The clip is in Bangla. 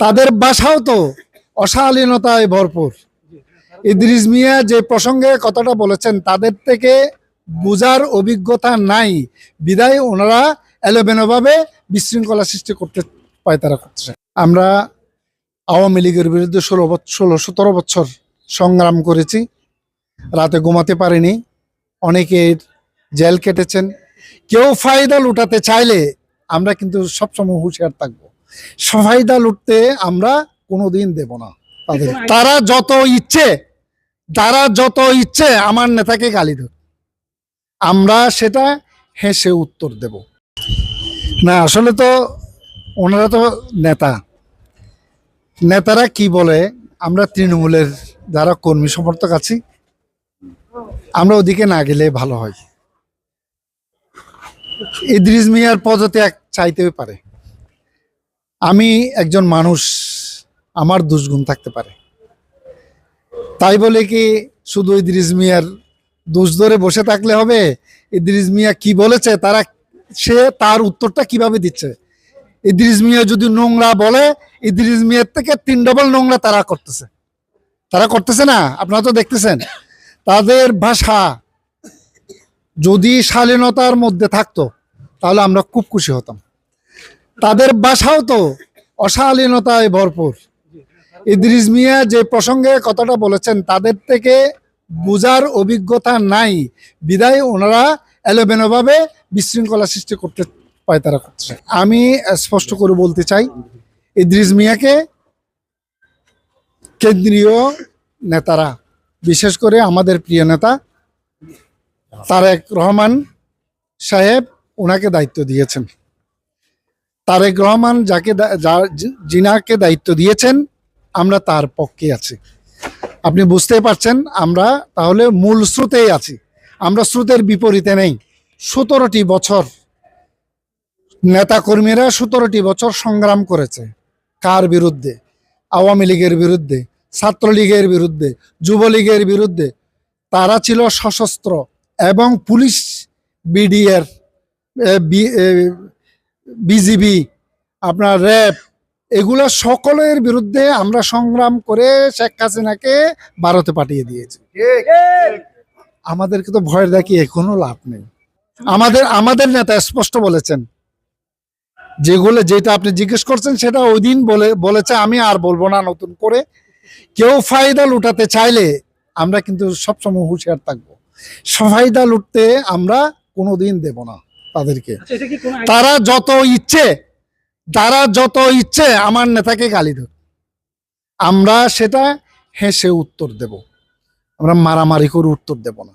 তাদের বাসাও তো অশালীনতায় ভরপুর। ইদ্রিস মিয়া যে প্রসঙ্গে কথাটা বলেছেন, তাদের থেকে বোঝার অভিজ্ঞতা নাই। বিদায় ওনারা এলোবেনোভাবে বিশৃঙ্খলা সৃষ্টি করতে পায়তারা করছে। আমরা আওয়ামী লীগের বিরুদ্ধে ষোলো ষোলো, সতেরো বছর সংগ্রাম করেছি। রাতে ঘুমাতে পারিনি। অনেকের জেল কেটেছেন। কেউ ফায়দা লুটাতে চাইলে আমরা কিন্তু সবসময় হুঁশিয়ার থাকব। ফায়দা লুটতে আমরা কোনোদিন দেব না। তাদের তারা যত ইচ্ছে তারা যত ইচ্ছে আমার নেতাকে গালি দেব। আমরা সেটা হেসে উত্তর দেব। না আসলে তো ওনারা তো নেতা। নেতারা কি বলে? আমরা তৃণমূলের যারা কর্মী সমর্থক আছি আমরা ওদিকে না গেলে ভালো হয়। ইদ্রিস মিয়ার পদত্যাগ চাইতেও পারে। আমি একজন মানুষ, আমার দুষ্গুণ থাকতে পারে। তাই বলে কি, শুধু ইদ্রিস মিয়ার দোষ ধরে বসে থাকলে হবে? ইদ্রিস মিয়া কি বলেছে? তারা, সে তার উত্তরটা কীভাবে দিচ্ছে? ইদ্রিস মিয়া যদি নোংরা বলে, ইদ্রিস মিয়ার থেকে তিন ডবল নোংরা তারা করতেছে। তারা করতেছে না? আপনারা তো দেখতেছেন। তাদের ভাষা যদি শালীনতার মধ্যে থাকতো, তাহলে আমরা খুব খুশি হতাম। তাদের বাসাও তো অশালীনতায় ভরপুর। ইদ্রিস মিয়া যে প্রসঙ্গে কথাটা বলেছেন, তাদের থেকে বোঝার অভিজ্ঞতা নাই। বিদায় ওনারা এলোবেনোভাবে বিশৃঙ্খলা সৃষ্টি করতে পায়তারা করছে। আমি স্পষ্ট করে বলতে চাই, ইদ্রিস মিয়াকে কেন্দ্রীয় নেতারা, বিশেষ করে আমাদের প্রিয় নেতা তারেক রহমান সাহেব, ওনাকে দায়িত্ব দিয়েছেন। তারেক রহমান যাকে যি- দায়িত্ব দিয়েছেন, আমরা তার পক্ষে আছি। আপনি বুঝতে পারছেন, আমরা তাহলে মূল স্রোতেই আছি। আমরা স্রোতের বিপরীতে নেই। সতেরোটি বছর নেতাকর্মীরা সতেরোটি বছর সংগ্রাম করেছে। কার বিরুদ্ধে? আওয়ামী লীগের বিরুদ্ধে, ছাত্রলীগের বিরুদ্ধে, যুবলীগের বিরুদ্ধে। তারা ছিল সশস্ত্র এবং পুলিশ বিডিআর বিজিবি আপনার র্যাব এগুলো সকলের বিরুদ্ধে আমরা সংগ্রাম করে শেখ হাসিনাকে ভারতে পাঠিয়ে দিয়েছি। আমাদেরকে তো ভয় দেখি এখনও লাভ নেই। আমাদের আমাদের নেতা স্পষ্ট বলেছেন। যেগুলো, যেটা আপনি জিজ্ঞেস করছেন, সেটা ওই দিন বলে, বলেছে, আমি আর বলব না নতুন করে। কেউ ফায়দা লুটাতে চাইলে আমরা কিন্তু সবসময় হুঁশিয়ার থাকব। ফায়দা লুটতে আমরা কোনোদিন দেব না। তাদেরকে। আচ্ছা, তারা যত ইচ্ছে তারা যত ইচ্ছে আমার নেতাকে গালি দেব। আমরা সেটা হেসে উত্তর দেব। আমরা মারামারি করে উত্তর দেব না।